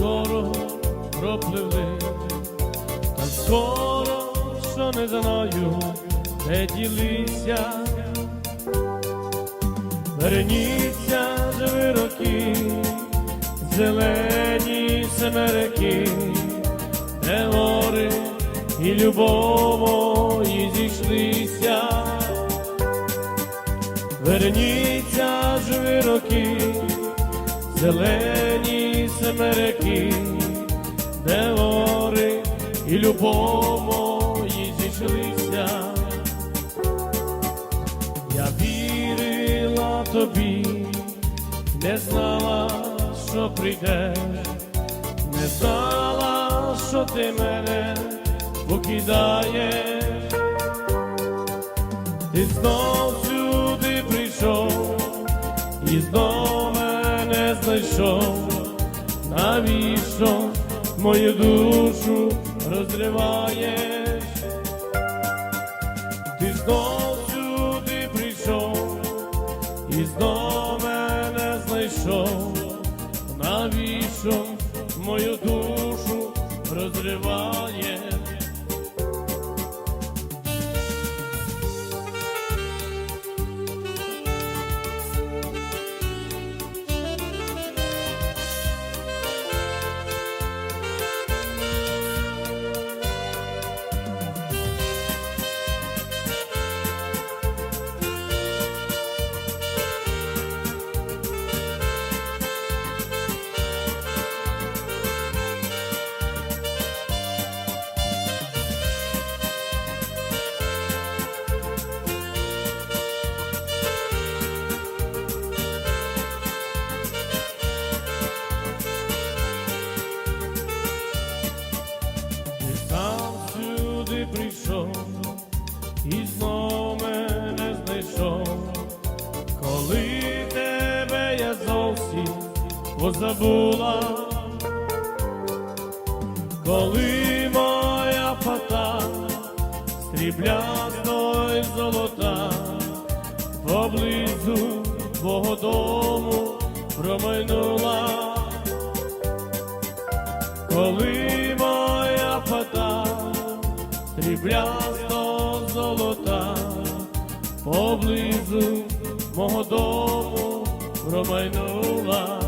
скоро пропливли, так скоро, що не знаю, де ділися. Верніться живи роки, зелені семерики, де гори і любові зійшлися. Верніться зелені семерики, де гори і любові зійшлися. Я вірила тобі, не знала, що прийдеш, не знала, що ти мене покидаєш. Ти знов сюди прийшов і знов знайшов. Навіщо мою душу розриваєш? Ти знов сюди прийшов і знов мене знайшов. Навіщо мою душу розриваєш? Прийшов і знов мене знайшов, коли тебе я зовсім позабула, коли моя фата сріблясто й золота поблизу твого дому промайнула. Коли сріблясто золота поблизу мого дому промайнула.